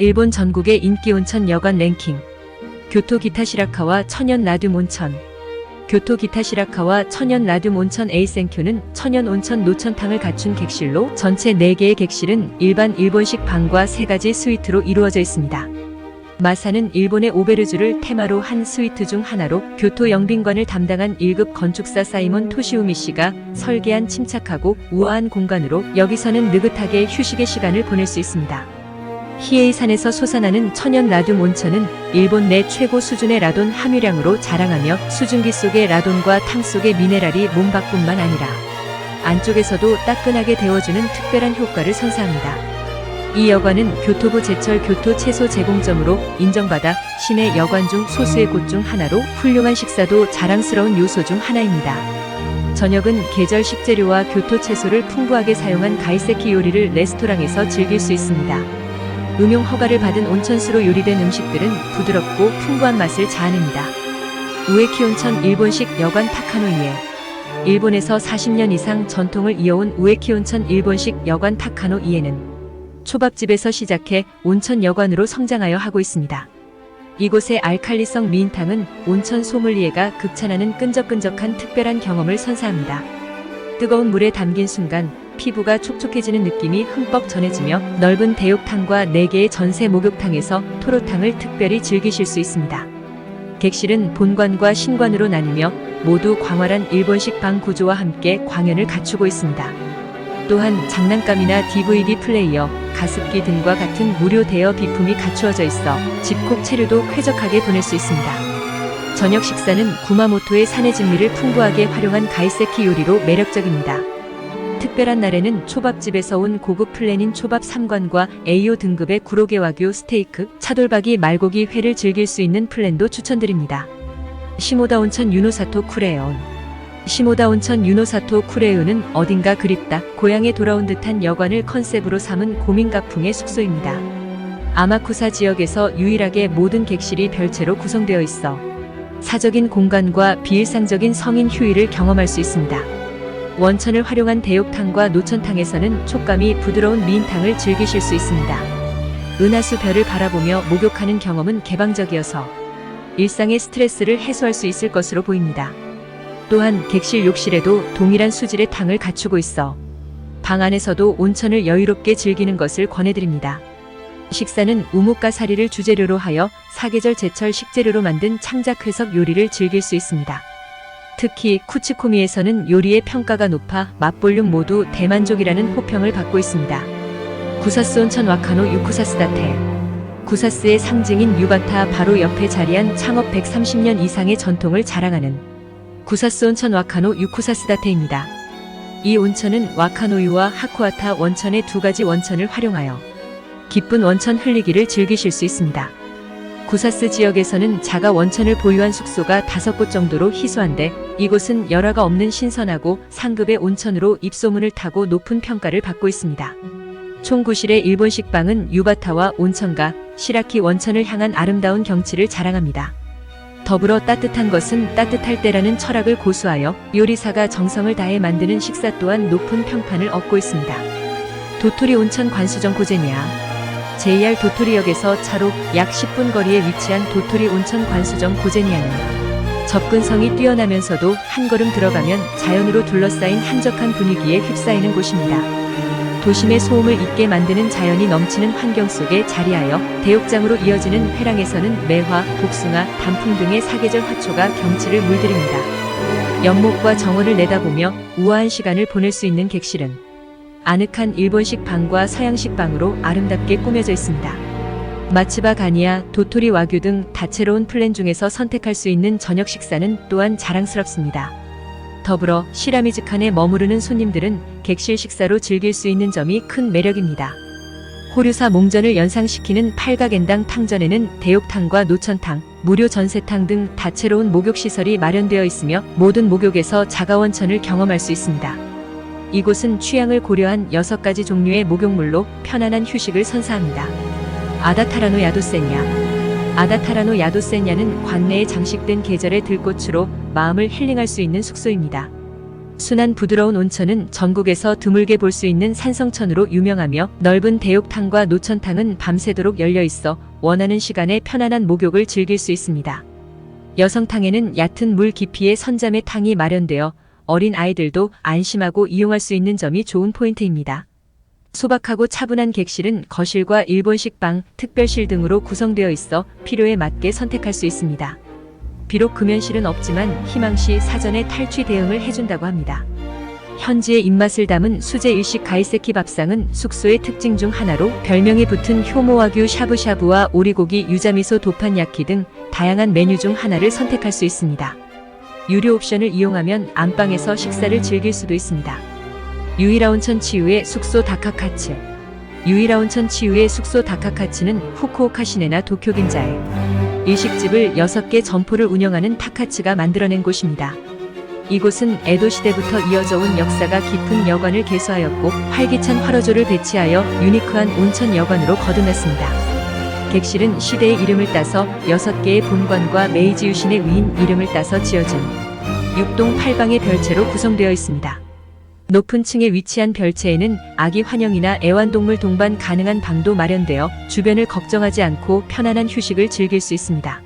일본 전국의 인기 온천 여관 랭킹. 교토 기타 시라카와 천연 나듐 온천. 교토 기타 시라카와 천연 나듐 온천 에이센큐는 천연 온천 노천탕을 갖춘 객실로 전체 4개의 객실은 일반 일본식 방과 3가지 스위트로 이루어져 있습니다. 마사는 일본의 오베르주를 테마로 한 스위트 중 하나로 교토 영빈관을 담당한 1급 건축사 사이몬 토시우미 씨가 설계한 침착하고 우아한 공간으로 여기서는 느긋하게 휴식의 시간을 보낼 수 있습니다. 히에이산에서 솟아나는 천연 라듐 온천은 일본 내 최고 수준의 라돈 함유량으로 자랑하며 수증기 속의 라돈과 탕 속의 미네랄이 몸 밖뿐만 아니라 안쪽에서도 따끈하게 데워주는 특별한 효과를 선사합니다. 이 여관은 교토부 제철 교토 채소 제공점으로 인정받아 시내 여관 중 소수의 곳 중 하나로 훌륭한 식사도 자랑스러운 요소 중 하나입니다. 저녁은 계절 식재료와 교토 채소를 풍부하게 사용한 가이세키 요리를 레스토랑에서 즐길 수 있습니다. 음용 허가를 받은 온천수로 요리된 음식들은 부드럽고 풍부한 맛을 자아냅니다. 우에키 온천 일본식 여관 타카노이에 일본에서 40년 이상 전통을 이어온 우에키 온천 일본식 여관 타카노이에는 초밥집에서 시작해 온천 여관으로 성장하여 하고 있습니다. 이곳의 알칼리성 미인탕은 온천 소믈리에가 극찬하는 끈적끈적한 특별한 경험을 선사합니다. 뜨거운 물에 담긴 순간 피부가 촉촉해지는 느낌이 흠뻑 전해지며 넓은 대욕탕과 4개의 전세 목욕탕에서 토로탕을 특별히 즐기실 수 있습니다. 객실은 본관과 신관으로 나뉘며 모두 광활한 일본식 방 구조와 함께 광연을 갖추고 있습니다. 또한 장난감이나 DVD 플레이어, 가습기 등과 같은 무료 대여 비품이 갖추어져 있어 집콕 체류도 쾌적하게 보낼 수 있습니다. 저녁 식사는 구마모토의 산의 진미를 풍부하게 활용한 가이세키 요리로 매력적입니다. 특별한 날에는 초밥집에서 온 고급 플랜인 초밥 3관과 AO 등급의 구로게 와규 스테이크, 차돌박이 말고기 회를 즐길 수 있는 플랜도 추천드립니다. 시모다 온천 유노사토 쿠레온 시모다 온천 유노사토 쿠레우는 어딘가 그립다, 고향에 돌아온 듯한 여관을 컨셉으로 삼은 고민가풍의 숙소입니다. 아마쿠사 지역에서 유일하게 모든 객실이 별채로 구성되어 있어 사적인 공간과 비일상적인 성인 휴일을 경험할 수 있습니다. 원천을 활용한 대욕탕과 노천탕에서는 촉감이 부드러운 미인탕을 즐기실 수 있습니다. 은하수 별을 바라보며 목욕하는 경험은 개방적이어서 일상의 스트레스를 해소할 수 있을 것으로 보입니다. 또한 객실 욕실에도 동일한 수질의 탕을 갖추고 있어 방 안에서도 온천을 여유롭게 즐기는 것을 권해드립니다. 식사는 우뭇가 사리를 주재료로 하여 사계절 제철 식재료로 만든 창작회석 요리를 즐길 수 있습니다. 특히 쿠치코미에서는 요리의 평가가 높아 맛볼륨 모두 대만족이라는 호평을 받고 있습니다. 구사스 온천 와카노 유쿠사스다테 구사스의 상징인 유바타 바로 옆에 자리한 창업 130년 이상의 전통을 자랑하는 구사스 온천 와카노 유쿠사스다테입니다. 이 온천은 와카노유와 하쿠아타 원천의 두 가지 원천을 활용하여 기쁜 원천 흘리기를 즐기실 수 있습니다. 구사스 지역에서는 자가 원천을 보유한 숙소가 다섯 곳 정도로 희소한데 이곳은 열화가 없는 신선하고 상급의 온천으로 입소문을 타고 높은 평가를 받고 있습니다. 총 9실의 일본식 방은 유바타와 온천가, 시라키 원천을 향한 아름다운 경치를 자랑합니다. 더불어 따뜻한 것은 따뜻할 때라는 철학을 고수하여 요리사가 정성을 다해 만드는 식사 또한 높은 평판을 얻고 있습니다. 도토리 온천 관수정 고제니아 JR 도토리역에서 차로 약 10분 거리에 위치한 도토리 온천 관수정 고제니아는 접근성이 뛰어나면서도 한 걸음 들어가면 자연으로 둘러싸인 한적한 분위기에 휩싸이는 곳입니다. 도심의 소음을 잊게 만드는 자연이 넘치는 환경 속에 자리하여 대욕장으로 이어지는 회랑에서는 매화, 복숭아, 단풍 등의 사계절 화초가 경치를 물들입니다. 연못과 정원을 내다보며 우아한 시간을 보낼 수 있는 객실은 아늑한 일본식 방과 서양식 방으로 아름답게 꾸며져 있습니다. 마츠바 가니아, 도토리 와규 등 다채로운 플랜 중에서 선택할 수 있는 저녁 식사는 또한 자랑스럽습니다. 더불어 시라미즈칸에 머무르는 손님들은 객실 식사로 즐길 수 있는 점이 큰 매력입니다. 호류사 몽전을 연상시키는 팔각엔당 탕전에는 대욕탕과 노천탕, 무료 전세탕 등 다채로운 목욕시설이 마련되어 있으며 모든 목욕에서 자가원천을 경험할 수 있습니다. 이곳은 취향을 고려한 6가지 종류의 목욕물로 편안한 휴식을 선사합니다. 아다타라노 야도세냐 아다타라노 야도세냐는 관내에 장식된 계절의 들꽃으로 마음을 힐링할 수 있는 숙소입니다. 순한 부드러운 온천은 전국에서 드물게 볼 수 있는 산성천으로 유명하며 넓은 대욕탕과 노천탕은 밤새도록 열려 있어 원하는 시간에 편안한 목욕을 즐길 수 있습니다. 여성탕에는 얕은 물 깊이의 선잠의 탕이 마련되어 어린 아이들도 안심하고 이용할 수 있는 점이 좋은 포인트입니다. 소박하고 차분한 객실은 거실과 일본식 방, 특별실 등으로 구성되어 있어 필요에 맞게 선택할 수 있습니다. 비록 금연실은 없지만 희망시 사전에 탈취 대응을 해준다고 합니다. 현지의 입맛을 담은 수제 일식 가이세키 밥상은 숙소의 특징 중 하나로 별명이 붙은 효모와규 샤브샤브와 오리고기 유자미소 도판 야키 등 다양한 메뉴 중 하나를 선택할 수 있습니다. 유료 옵션을 이용하면 안방에서 식사를 즐길 수도 있습니다. 유이라 온천 치유의 숙소 다카카츠 유이라 온천 치유의 숙소 다카카츠는 후쿠오카 시내나 도쿄 긴자에 일식집을 6개 점포를 운영하는 타카츠가 만들어낸 곳입니다. 이곳은 에도 시대부터 이어져 온 역사가 깊은 여관을 개소하였고 활기찬 활어조를 배치하여 유니크한 온천 여관으로 거듭났습니다. 객실은 시대의 이름을 따서 6개의 본관과 메이지 유신의 위인 이름을 따서 지어진 6동 8방의 별채로 구성되어 있습니다. 높은 층에 위치한 별채에는 아기 환영이나 애완동물 동반 가능한 방도 마련되어 주변을 걱정하지 않고 편안한 휴식을 즐길 수 있습니다.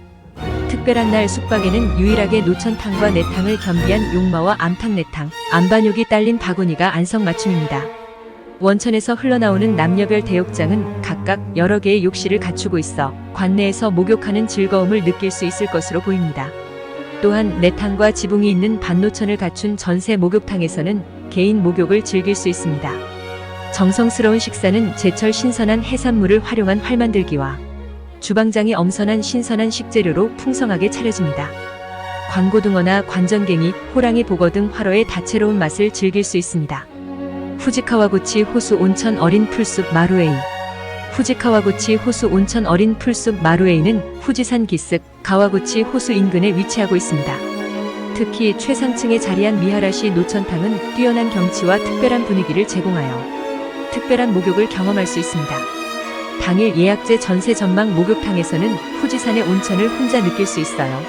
특별한 날 숙박에는 유일하게 노천탕과 내탕을 겸비한 용마와 암탕 내탕, 안반욕이 딸린 바구니가 안성맞춤입니다. 원천에서 흘러나오는 남녀별 대욕장은 각각 여러 개의 욕실을 갖추고 있어 관내에서 목욕하는 즐거움을 느낄 수 있을 것으로 보입니다. 또한 내탕과 지붕이 있는 반노천을 갖춘 전세 목욕탕에서는 개인 목욕을 즐길 수 있습니다. 정성스러운 식사는 제철 신선한 해산물을 활용한 활만들기와 주방장이 엄선한 신선한 식재료로 풍성하게 차려집니다. 광고등어나 관전갱이, 호랑이 보거 등 화로의 다채로운 맛을 즐길 수 있습니다. 후지카와구치 호수 온천 어린 풀숲 마루에이 후지카와구치 호수 온천 어린 풀숲 마루에이는 후지산 기슭 가와구치 호수 인근에 위치하고 있습니다. 특히 최상층에 자리한 미하라시 노천탕은 뛰어난 경치와 특별한 분위기를 제공하여 특별한 목욕을 경험할 수 있습니다. 당일 예약제 전세 전망 목욕탕에서는 후지산의 온천을 혼자 느낄 수 있어요.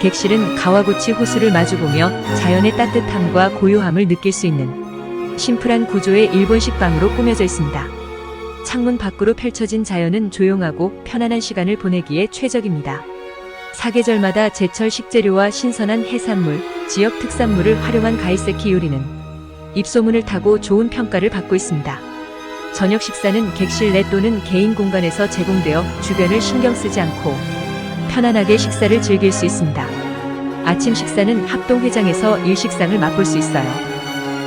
객실은 가와구치 호수를 마주보며 자연의 따뜻함과 고요함을 느낄 수 있는 심플한 구조의 일본식 방으로 꾸며져 있습니다. 창문 밖으로 펼쳐진 자연은 조용하고 편안한 시간을 보내기에 최적입니다. 사계절마다 제철 식재료와 신선한 해산물, 지역 특산물을 활용한 가이세키 요리는 입소문을 타고 좋은 평가를 받고 있습니다. 저녁 식사는 객실 내 또는 개인 공간에서 제공되어 주변을 신경 쓰지 않고 편안하게 식사를 즐길 수 있습니다. 아침 식사는 합동회장에서 일식상을 맛볼 수 있어요.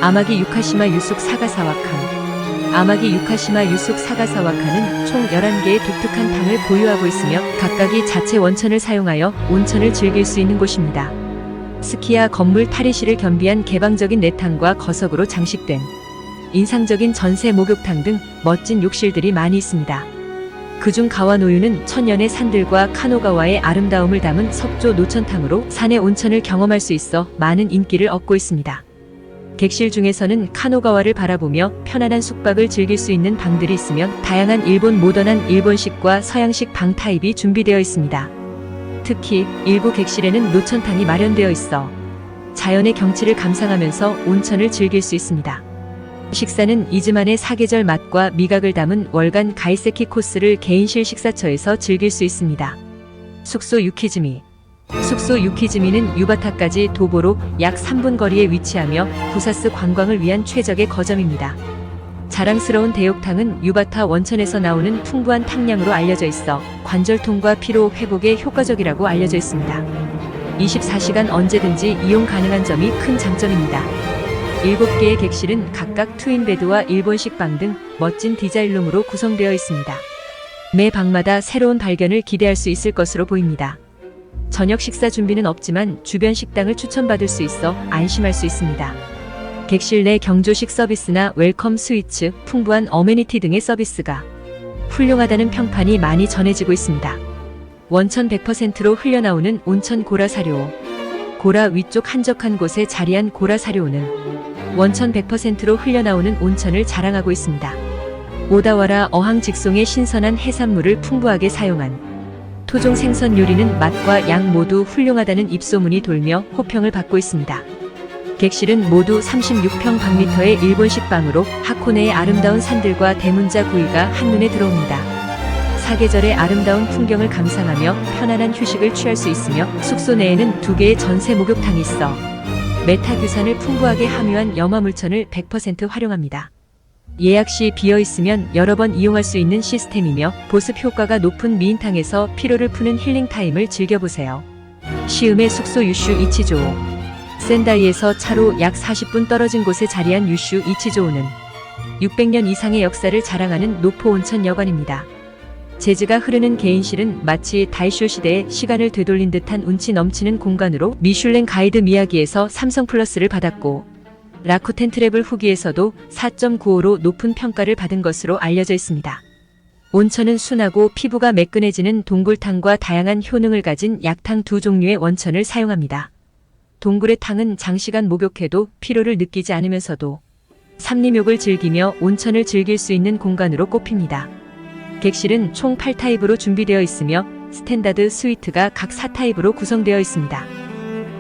아마기 유카시마 유숙 사가사와칸 아마기 유카시마 유숙 사가사와칸은 총 11개의 독특한 탕을 보유하고 있으며 각각이 자체 원천을 사용하여 온천을 즐길 수 있는 곳입니다. 스키야 건물 탈의실을 겸비한 개방적인 내탕과 거석으로 장식된 인상적인 전세 목욕탕 등 멋진 욕실들이 많이 있습니다. 그중 가와노유는 천년의 산들과 카노가와의 아름다움을 담은 석조 노천탕으로 산의 온천을 경험할 수 있어 많은 인기를 얻고 있습니다. 객실 중에서는 카노가와를 바라보며 편안한 숙박을 즐길 수 있는 방들이 있으며 다양한 일본 모던한 일본식과 서양식 방 타입이 준비되어 있습니다. 특히 일부 객실에는 노천탕이 마련되어 있어 자연의 경치를 감상하면서 온천을 즐길 수 있습니다. 식사는 이즈만의 사계절 맛과 미각을 담은 월간 가이세키 코스를 개인실 식사처에서 즐길 수 있습니다. 숙소 유키즈미 숙소 유키즈미는 유바타까지 도보로 약 3분 거리에 위치하며 부사스 관광을 위한 최적의 거점입니다. 자랑스러운 대욕탕은 유바타 원천에서 나오는 풍부한 탕량으로 알려져 있어 관절통과 피로 회복에 효과적이라고 알려져 있습니다. 24시간 언제든지 이용 가능한 점이 큰 장점입니다. 7개의 객실은 각각 트윈베드와 일본식 방 등 멋진 디자인룸으로 구성되어 있습니다. 매 방마다 새로운 발견을 기대할 수 있을 것으로 보입니다. 저녁 식사 준비는 없지만 주변 식당을 추천받을 수 있어 안심할 수 있습니다. 객실 내 경조식 서비스나 웰컴 스위츠, 풍부한 어메니티 등의 서비스가 훌륭하다는 평판이 많이 전해지고 있습니다. 원천 100%로 흘려나오는 온천 고라 사료. 고라 위쪽 한적한 곳에 자리한 고라 사료는 원천 100%로 흘려나오는 온천을 자랑하고 있습니다. 오다와라 어항 직송의 신선한 해산물을 풍부하게 사용한 토종 생선 요리는 맛과 양 모두 훌륭하다는 입소문이 돌며 호평을 받고 있습니다. 객실은 모두 36평 방미터의 일본식 방으로 하코네의 아름다운 산들과 대문자 구이가 한눈에 들어옵니다. 사계절의 아름다운 풍경을 감상하며 편안한 휴식을 취할 수 있으며 숙소 내에는 두 개의 전세 목욕탕이 있어 메타규산을 풍부하게 함유한 염화물천을 100% 활용합니다. 예약 시 비어 있으면 여러 번 이용할 수 있는 시스템이며 보습 효과가 높은 미인탕에서 피로를 푸는 힐링 타임을 즐겨보세요. 시음의 숙소 유슈 이치조 센다이에서 차로 약 40분 떨어진 곳에 자리한 유슈 이치조우는 600년 이상의 역사를 자랑하는 노포 온천 여관입니다. 재즈가 흐르는 개인실은 마치 다이쇼 시대의 시간을 되돌린 듯한 운치 넘치는 공간으로 미슐랭 가이드 미야기에서 삼성 플러스를 받았고 라쿠텐 트래블 후기에서도 4.95로 높은 평가를 받은 것으로 알려져 있습니다. 온천은 순하고 피부가 매끈해지는 동굴탕과 다양한 효능을 가진 약탕 두 종류의 원천을 사용합니다. 동굴의 탕은 장시간 목욕해도 피로를 느끼지 않으면서도 삼림욕을 즐기며 온천을 즐길 수 있는 공간으로 꼽힙니다. 객실은 총 8타입으로 준비되어 있으며 스탠다드 스위트가 각 4타입으로 구성되어 있습니다.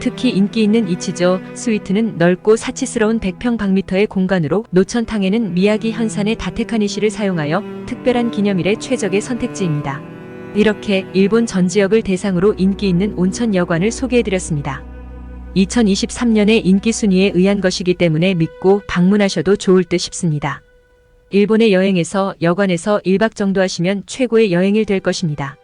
특히 인기 있는 이치조 스위트는 넓고 사치스러운 100평 방미터의 공간으로 노천탕에는 미야기 현산의 다테카니시를 사용하여 특별한 기념일의 최적의 선택지입니다. 이렇게 일본 전 지역을 대상으로 인기 있는 온천 여관을 소개해드렸습니다. 2023년의 인기 순위에 의한 것이기 때문에 믿고 방문하셔도 좋을 듯 싶습니다. 일본의 여행에서 여관에서 1박 정도 하시면 최고의 여행일 될 것입니다.